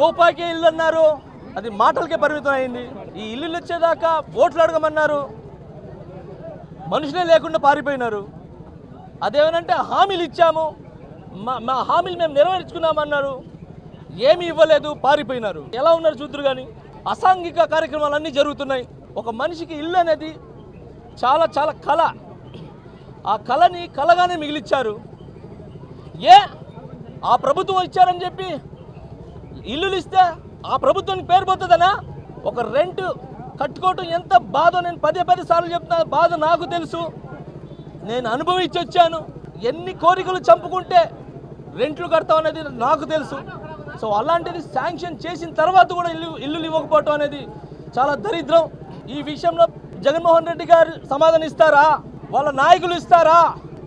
రూపాయికే ఇల్లు అన్నారు. అది మాటలకే పరిమితం అయింది. ఈ ఇల్లులు వచ్చేదాకా ఓట్లు అడగమన్నారు. మనుషులే లేకుండా పారిపోయినారు. అదేమనంటే హామీలు ఇచ్చాము. మా మా హామీలు మేము నెరవేర్చుకున్నామన్నారు. ఏమీ ఇవ్వలేదు పారిపోయినారు. ఎలా ఉన్నారు చూద్దరు కానీ అసాంఘిక కార్యక్రమాలన్నీ జరుగుతున్నాయి. ఒక మనిషికి ఇల్లు అనేది చాలా చాలా కళ. ఆ కళని కలగానే మిగిలిచ్చారు. ఏ? ఆ ప్రభుత్వం ఇచ్చారని చెప్పి ఇల్లులు ఇస్తే ఆ ప్రభుత్వానికి పేరు పోతుందనా? ఒక రెంట్ కట్టుకోవటం ఎంత బాధో నేను పదే పదే సార్లు చెప్తున్నా బాధ నాకు తెలుసు. నేను అనుభవించి వచ్చాను. ఎన్ని కోరికలు చంపుకుంటే రెంట్లు కడతాం అనేది నాకు తెలుసు. సో అలాంటిది శాంక్షన్ చేసిన తర్వాత కూడా ఇల్లు ఇల్లులు ఇవ్వకపోవటం అనేది చాలా దరిద్రం. ఈ విషయంలో జగన్మోహన్ రెడ్డి గారు సమాధానం ఇస్తారా? వాళ్ళ నాయకులు ఇస్తారా?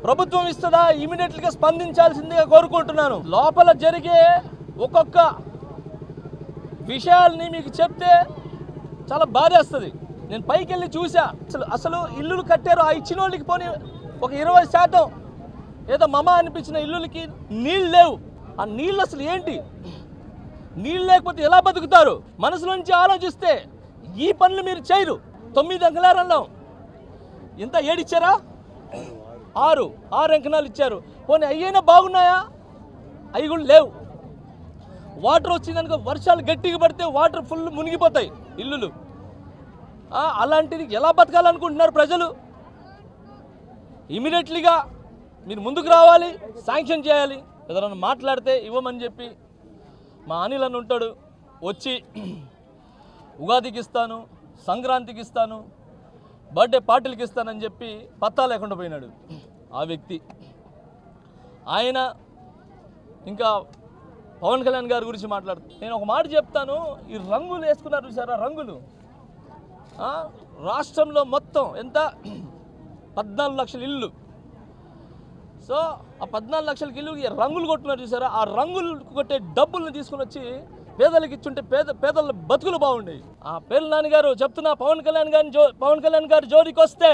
ప్రభుత్వం ఇస్తుందా? ఇమీడియట్గా స్పందించాల్సిందిగా కోరుకుంటున్నాను. లోపల జరిగే ఒక్కొక్క విషయాల్ని మీకు చెప్తే చాలా బాధేస్తుంది. నేను పైకి వెళ్ళి చూసా. అసలు అసలు ఇల్లులు కట్టారు. ఆ ఇచ్చిన వాళ్ళకి పోనీ ఒక ఇరవై శాతం ఏదో మమ అనిపించిన ఇల్లులకి నీళ్ళు లేవు. ఆ నీళ్ళు అసలు ఏంటి? నీళ్ళు లేకపోతే ఎలా బతుకుతారు? మనసులోంచి ఆలోచిస్తే ఈ పనులు మీరు చేయరు. తొమ్మిది అంకలారంలో ఇంత ఏడిచ్చారా? ఆరు. ఆరు అంకణాలు ఇచ్చారు. పోనీ అయ్యైనా బాగున్నాయా? అవి కూడా లేవు. వాటర్ వచ్చిందనుకో వర్షాలు గట్టిగా పడితే వాటర్ ఫుల్ మునిగిపోతాయి ఇల్లులు. అలాంటిది ఎలా బతకాలనుకుంటున్నారు ప్రజలు? ఇమీడియట్లీగా మీరు ముందుకు రావాలి శాంక్షన్ చేయాలి. ఎవరైనా మాట్లాడితే ఇవ్వమని చెప్పి మా అనిల్ అని ఉంటాడు వచ్చి ఉగాదికి ఇస్తాను సంక్రాంతికి ఇస్తాను బర్త్డే పార్టీలకి ఇస్తానని చెప్పి పత్తా లేకుండా పోయినాడు ఆ వ్యక్తి. ఆయన ఇంకా పవన్ కళ్యాణ్ గారి గురించి మాట్లాడుతూ నేను ఒక మాట చెప్తాను ఈ రంగులు వేసుకున్నారు చూసారా రంగులు? రాష్ట్రంలో మొత్తం ఎంత? పద్నాలుగు లక్షల ఇల్లు. సో ఆ పద్నాలుగు లక్షలకి ఇల్లు రంగులు కొట్టున్నారు చూసారా? ఆ రంగులు కొట్టే డబ్బుల్ని తీసుకుని వచ్చి పేదలకు ఇచ్చుంటే పేద పేదల బతుకులు బాగుండేవి. ఆ పేర్ల నాన్నగారు చెప్తున్నా పవన్ కళ్యాణ్ గారి జో పవన్ కళ్యాణ్ గారి జోలికి వస్తే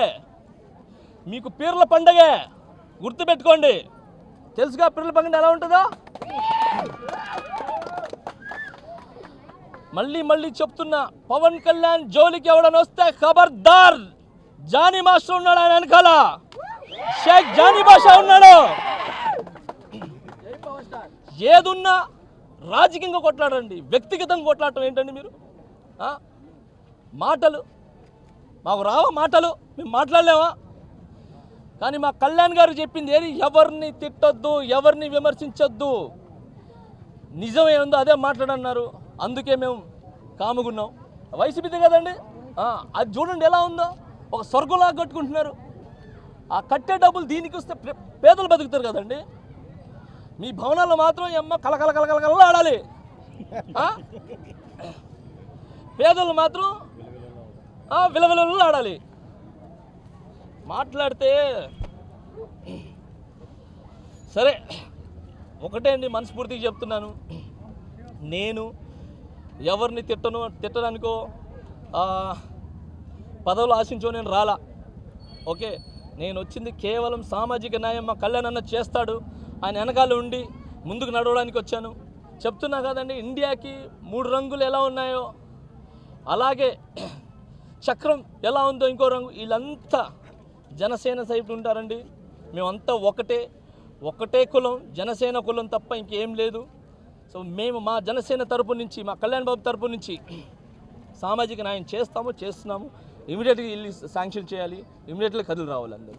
మీకు పీర్ల పండగే గుర్తుపెట్టుకోండి. తెలుసుగా పీర్ల పండుగ ఎలా ఉంటుందో? మళ్ళీ మళ్ళీ చెప్తున్నా పవన్ కళ్యాణ్ జోలికి ఎవడని వస్తే ఖబర్దార్ జానీ మాస్టర్ ఉన్నాడు ఆయన వెనకాల. షేక్ జానీ బాషా ఉన్నాడు. ఏదున్నా రాజకీయంగా కొట్లాడండి వ్యక్తిగతంగా కొట్లాడటం ఏంటండి మీరు? మాటలు. మాకు రావా మాటలు? మేము మాట్లాడలేమా? కానీ మా కళ్యాణ్ గారు చెప్పింది ఏది? ఎవరిని తిట్టొద్దు ఎవరిని విమర్శించొద్దు. నిజం ఏముందో అదే మాట్లాడన్నారు. అందుకే మేము కాముకున్నాం వైసీపీదే కదండి? అది చూడండి ఎలా ఉందో. ఒక స్వర్గంలా కట్టుకుంటున్నారు. ఆ కట్టే డబ్బులు దీనికి వస్తే పేదలు బతుకుతారు కదండి? మీ భవనాల్లో మాత్రం ఈ అమ్మ కలకల కలకల ఆడాలి. పేదలు మాత్రం ఆ, ఆడాలి. మాట్లాడితే సరే ఒకటే అండి మనస్ఫూర్తిగా చెప్తున్నాను. నేను ఎవరిని తిట్టను తిట్టడానికో పదవులు ఆశించో నేను రాలా. ఓకే? నేను వచ్చింది కేవలం సామాజిక న్యాయం మా కళ్యాణ్ అన్న చేస్తాడు. ఆయన వెనకాల ఉండి ముందుకు నడవడానికి వచ్చాను. చెప్తున్నా కదండి ఇండియాకి మూడు రంగులు ఎలా ఉన్నాయో అలాగే చక్రం ఎలా ఉందో ఇంకో రంగు వీళ్ళంతా జనసేన సైపు ఉంటారండి. మేమంతా ఒకటే ఒకటే కులం జనసేన కులం తప్ప ఇంకేం లేదు. సో మేము మా జనసేన తరపు నుంచి మా కళ్యాణ్ బాబు తరపు నుంచి సామాజిక న్యాయం చేస్తాము చేస్తున్నాము. ఇమీడియట్గా వెళ్ళి శాంక్షన్ చేయాలి. ఇమీడియట్గా కదులు రావాలి అందరూ.